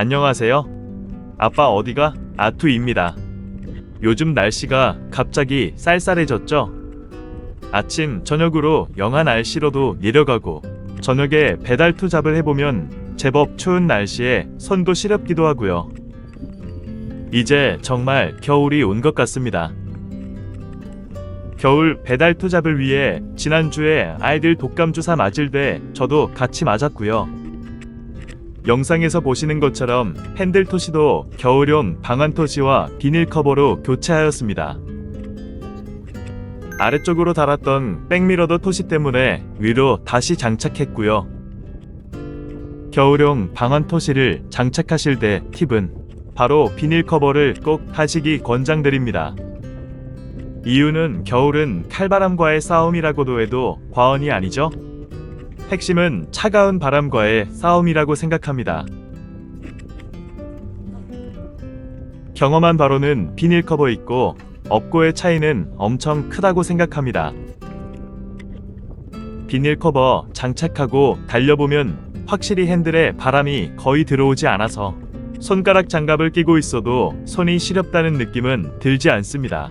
안녕하세요. 아빠 어디가? 아투입니다. 요즘 날씨가 갑자기 쌀쌀해졌죠? 아침, 저녁으로 영하 날씨로도 내려가고 저녁에 배달 투잡을 해보면 제법 추운 날씨에 손도 시렵기도 하고요. 이제 정말 겨울이 온 것 같습니다. 겨울 배달 투잡을 위해 지난주에 아이들 독감 주사 맞을 때 저도 같이 맞았고요. 영상에서 보시는 것처럼 핸들 토시도 겨울용 방한 토시와 비닐 커버로 교체하였습니다. 아래쪽으로 달았던 백미러도 토시 때문에 위로 다시 장착했고요. 겨울용 방한 토시를 장착하실 때 팁은 바로 비닐 커버를 꼭 하시기 권장드립니다. 이유는 겨울은 칼바람과의 싸움이라고도 해도 과언이 아니죠. 핵심은 차가운 바람과의 싸움이라고 생각합니다. 경험한 바로는 비닐 커버 있고 없고의 차이는 엄청 크다고 생각합니다. 비닐 커버 장착하고 달려보면 확실히 핸들에 바람이 거의 들어오지 않아서 손가락 장갑을 끼고 있어도 손이 시렵다는 느낌은 들지 않습니다.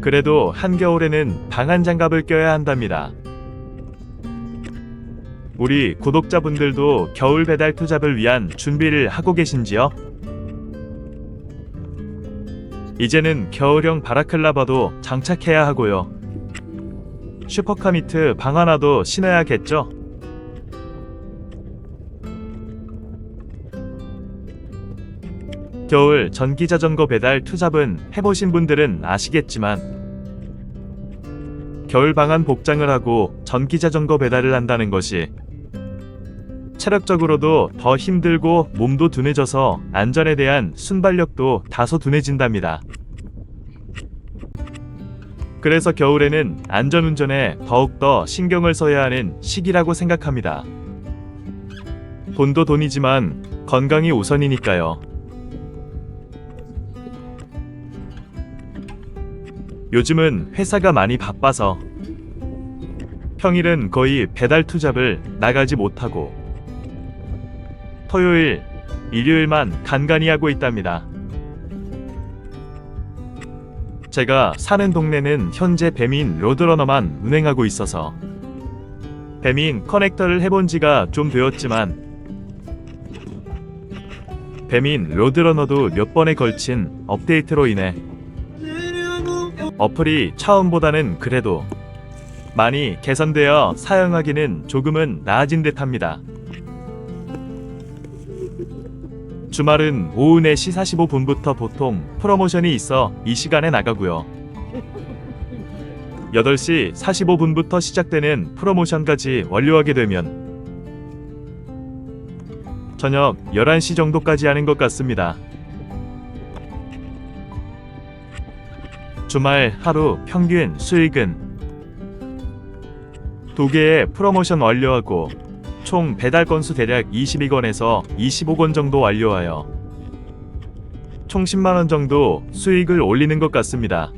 그래도 한겨울에는 방한 장갑을 껴야 한답니다. 우리 구독자분들도 겨울 배달 투잡을 위한 준비를 하고 계신지요? 이제는 겨울형 바라클라바도 장착해야 하고요. 슈퍼카미트 방 하나도 신어야겠죠? 겨울 전기자전거 배달 투잡은 해보신 분들은 아시겠지만 겨울 방한 복장을 하고 전기자전거 배달을 한다는 것이 체력적으로도 더 힘들고 몸도 둔해져서 안전에 대한 순발력도 다소 둔해진답니다. 그래서 겨울에는 안전운전에 더욱더 신경을 써야 하는 시기라고 생각합니다. 돈도 돈이지만 건강이 우선이니까요. 요즘은 회사가 많이 바빠서. 평일은 거의 배달 투잡을 나가지 못하고. 토요일, 일요일만 간간히 하고 있답니다. 제가 사는 동네는 현재 배민 로드러너만 운행하고 있어서. 배민 커넥터를 해본 지가 좀 되었지만. 배민 로드러너도 몇 번에 걸친 업데이트로 인해 어플이 처음보다는 그래도 많이 개선되어 사용하기는 조금은 나아진 듯 합니다. 주말은 오후 4시 45분부터 보통 프로모션이 있어 이 시간에 나가고요. 8시 45분부터 시작되는 프로모션까지 완료하게 되면 저녁 11시 정도까지 하는 것 같습니다. 주말 하루 평균 수익은 두 개의 프로모션 완료하고 총 배달 건수 대략 22건에서 25건 정도 완료하여 총 10만원 정도 수익을 올리는 것 같습니다.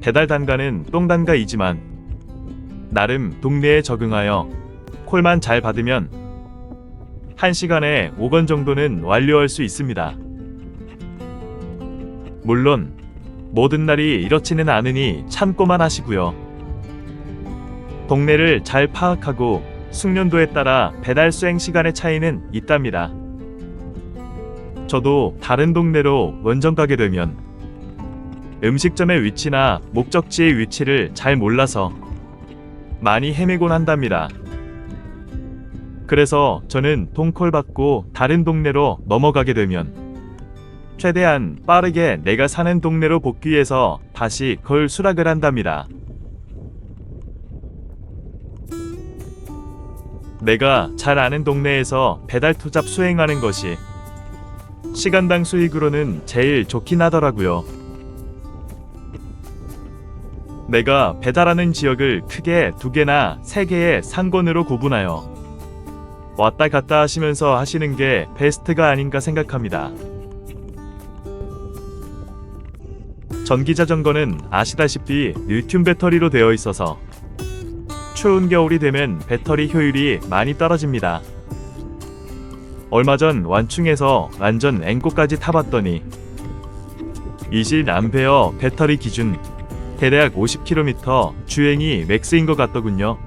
배달 단가는 똥단가이지만 나름 동네에 적응하여 콜만 잘 받으면 1시간에 5건 정도는 완료할 수 있습니다. 물론 모든 날이 이렇지는 않으니 참고만 하시고요. 동네를 잘 파악하고 숙련도에 따라 배달 수행 시간의 차이는 있답니다. 저도 다른 동네로 원정 가게 되면 음식점의 위치나 목적지의 위치를 잘 몰라서 많이 헤매곤 한답니다. 그래서 저는 통콜 받고 다른 동네로 넘어가게 되면 최대한 빠르게 내가 사는 동네로 복귀해서 다시 걸 수락을 한답니다. 내가 잘 아는 동네에서 배달 투잡 수행하는 것이 시간당 수익으로는 제일 좋긴 하더라고요. 내가 배달하는 지역을 크게 두 개나 세 개의 상권으로 구분하여 왔다 갔다 하시면서 하시는 게 베스트가 아닌가 생각합니다. 전기자전거는 아시다시피 리튬 배터리로 되어 있어서 추운 겨울이 되면 배터리 효율이 많이 떨어집니다. 얼마 전 완충에서 완전 앵꼬까지 타봤더니 20A 배터리 기준 대략 50km 주행이 맥스인 것 같더군요.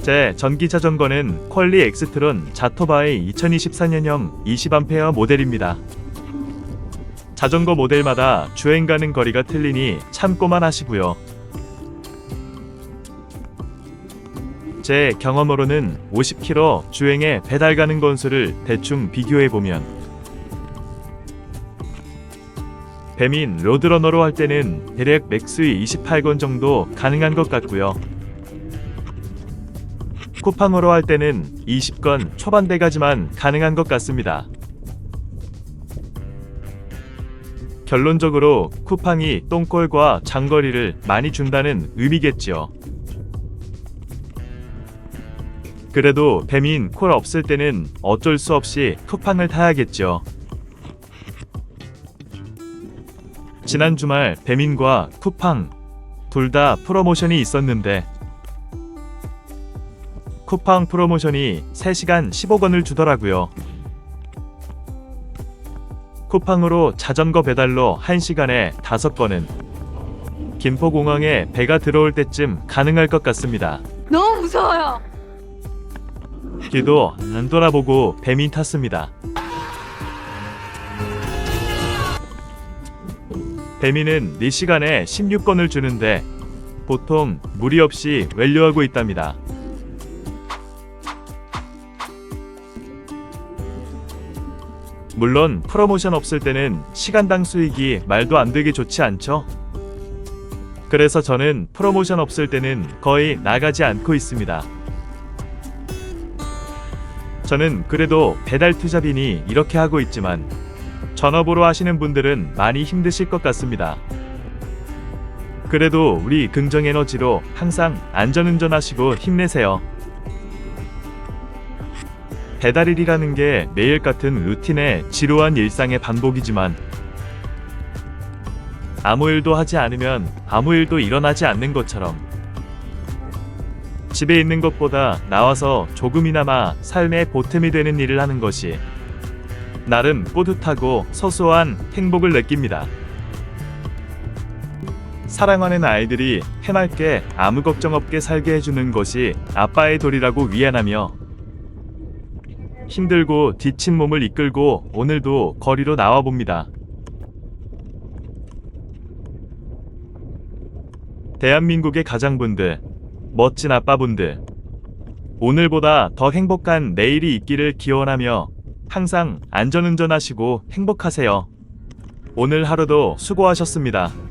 제 전기 자전거는 퀄리 엑스트론 자토바의 2024년형 20A 모델입니다. 자전거 모델마다 주행 가는 거리가 틀리니 참고만 하시고요. 제 경험으로는 50km 주행에 배달 가는 건수를 대충 비교해 보면 배민 로드러너로 할 때는 대략 맥스의 28건 정도 가능한 것 같고요. 쿠팡으로 할 때는 20건 초반대까지만 가능한 것 같습니다. 결론적으로 쿠팡이 똥골과 장거리를 많이 준다는 의미겠지요. 그래도 배민 콜 없을 때는 어쩔 수 없이 쿠팡을 타야겠죠. 지난 주말 배민과 쿠팡 둘 다 프로모션이 있었는데 쿠팡 프로모션이 3시간 15건을 주더라고요. 쿠팡으로 자전거 배달로 1시간에 5건은 김포공항에 배가 들어올 때쯤 가능할 것 같습니다. 너무 무서워요. 뒤도 안 돌아보고 배민 탔습니다. 배민은 4시간에 16건을 주는데 보통 무리 없이 완료하고 있답니다. 물론 프로모션 없을 때는 시간당 수익이 말도 안 되게 좋지 않죠? 그래서 저는 프로모션 없을 때는 거의 나가지 않고 있습니다. 저는 그래도 배달 투잡이니 이렇게 하고 있지만 전업으로 하시는 분들은 많이 힘드실 것 같습니다. 그래도 우리 긍정 에너지로 항상 안전운전 하시고 힘내세요. 배달일이라는 게 매일 같은 루틴의 지루한 일상의 반복이지만 아무 일도 하지 않으면 아무 일도 일어나지 않는 것처럼 집에 있는 것보다 나와서 조금이나마 삶의 보탬이 되는 일을 하는 것이 나름 뿌듯하고 소소한 행복을 느낍니다. 사랑하는 아이들이 해맑게 아무 걱정 없게 살게 해주는 것이 아빠의 도리라고 위안하며 힘들고 지친 몸을 이끌고 오늘도 거리로 나와 봅니다. 대한민국의 가장분들, 멋진 아빠분들, 오늘보다 더 행복한 내일이 있기를 기원하며 항상 안전운전하시고 행복하세요. 오늘 하루도 수고하셨습니다.